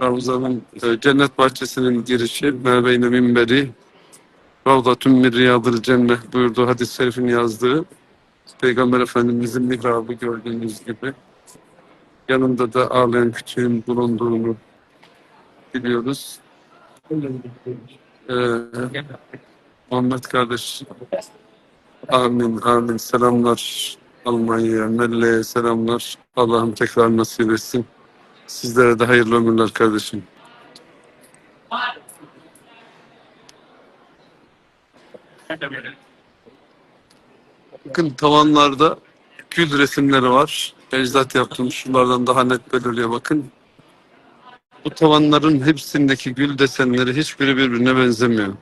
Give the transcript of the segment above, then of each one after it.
Ravza'nın e, cennet bahçesinin girişi Mevbeyne minberi. Ravdatun min riyadil cennet buyurduğu hadis-i şerifin yazdığı. Peygamber Efendimizin mihrabı gördüğünüz gibi. Yanında da ağlayan küçüğün bulunduğunu biliyoruz. Ee, Muhammed kardeş amin amin. Selamlar Almanya'ya Melle'ye selamlar. Allah'ım tekrar nasip etsin sizlere de hayırlı ömürler kardeşim bakın tavanlarda gül resimleri var ecdat yaptım şunlardan daha net belirliyor bakın bu tavanların hepsindeki gül desenleri hiçbiri birbirine benzemiyor.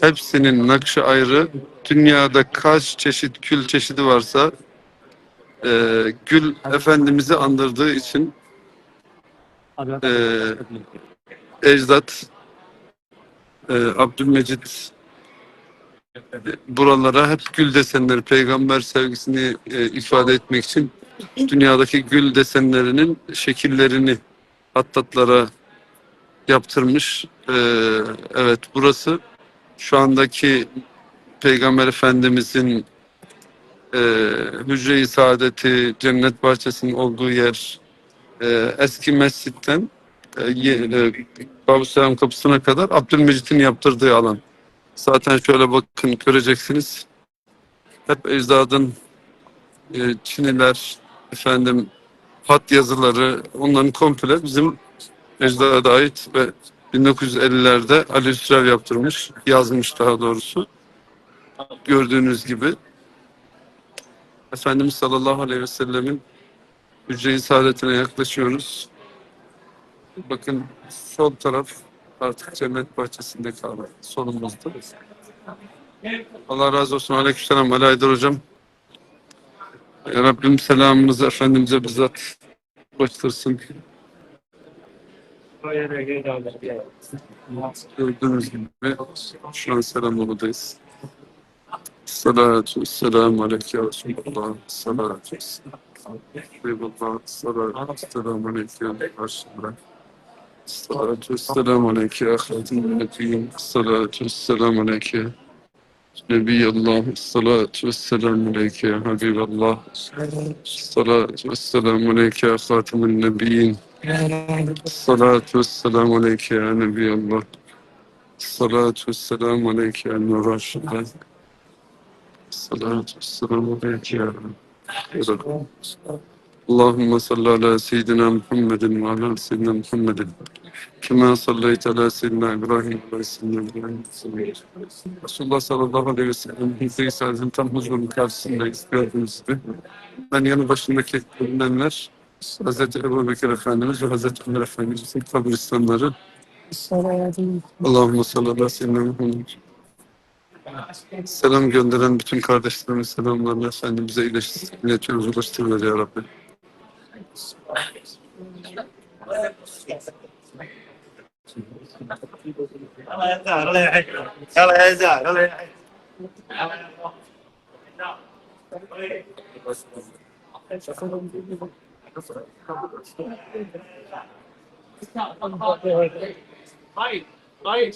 Hepsinin nakşı ayrı. Dünyada kaç çeşit gül çeşidi varsa e, gül Efendimiz'i andırdığı için e, ecdat e, Abdülmecit e, buralara hep gül desenleri, peygamber sevgisini e, ifade etmek için dünyadaki gül desenlerinin şekillerini hattatlara yaptırmış. Ee, evet burası şu andaki Peygamber Efendimizin e, Hücre-i Saadeti, Cennet Bahçesi'nin olduğu yer e, eski mescitten e, e, Babu Selam kapısına kadar Abdülmecit'in yaptırdığı alan. Zaten şöyle bakın göreceksiniz. Hep ecdadın e, Çiniler, efendim hat yazıları onların komple bizim ecdada ait ve 1950'lerde Ali Hüsrev yaptırmış, yazmış daha doğrusu. Gördüğünüz gibi Efendimiz sallallahu aleyhi ve sellemin hücre-i saadetine yaklaşıyoruz. Bakın sol taraf artık cennet bahçesinde kaldı. Solumuzda. Allah razı olsun. Aleykümselam. Ali Aydar hocam. Ya Rabbim selamınızı Efendimiz'e bizzat başlasın. Gördüğünüz gibi şu an Selamoğlu'dayız. Salatu selamu aleyke ya Resulallah. Salatu Eyvallah. Salatu selamu aleyke ya Resulallah. Salatu selamu aleyke ya Hatim Nebiyyin. Salatu selamu aleyke Nebiyallah. Salatu selamu aleyke ya Habiballah. Salatu selamu aleyke ya Hatim Nebiyyin. Salatu vesselamu aleyke ya Nebiyallah. Salatu vesselamu aleyke ya Nur Raşidan. Salatu vesselamu aleyke. Allahümme salli ala seyyidina Muhammedin ve ala seyyidina Muhammedin. Kema sallayt ala seyyidina İbrahim ve ala seyyidina İbrahim. Resulullah sallallahu aleyhi ve sellem Hizri Saadetin tam huzurunun karşısındayız gördüğünüz gibi. Ben yanı başındaki bulunanlar Hazreti Ebu Bekir Efendimiz ve Hazreti Ömer Efendimiz'in kabristanları. Allahümme salli ala seyyidina Muhammed. Selam gönderen bütün kardeşlerime selamlarını Efendimiz'e ilet- iletiyoruz, ulaştırıyoruz ya Rabbi. يلا يا زهر الله يحييك يلا يا زهر الله يحييك Hayır, hayır.